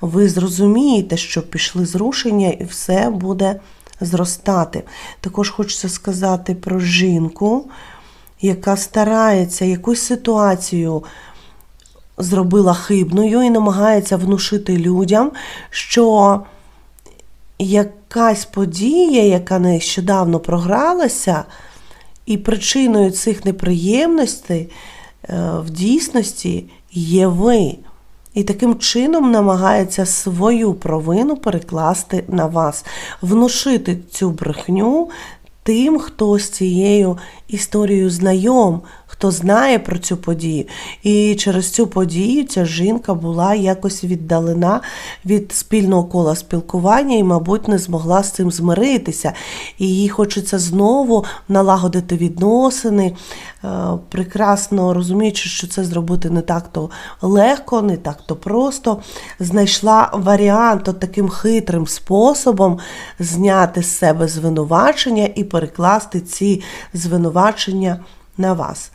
ви зрозумієте, що пішли зрушення, і все буде зростати. Також хочеться сказати про жінку, яка старається якусь ситуацію зробила хибною і намагається внушити людям, що якась подія, яка нещодавно програлася, і причиною цих неприємностей е, в дійсності є ви. І таким чином намагається свою провину перекласти на вас, внушити цю брехню тим, хто з цією історією знайом, хто знає про цю подію. І через цю подію ця жінка була якось віддалена від спільного кола спілкування і, мабуть, не змогла з цим змиритися. І їй хочеться знову налагодити відносини, е, прекрасно розуміючи, що це зробити не так-то легко, не так-то просто. Знайшла варіант от таким хитрим способом зняти з себе звинувачення і перекласти ці звинувачення на вас.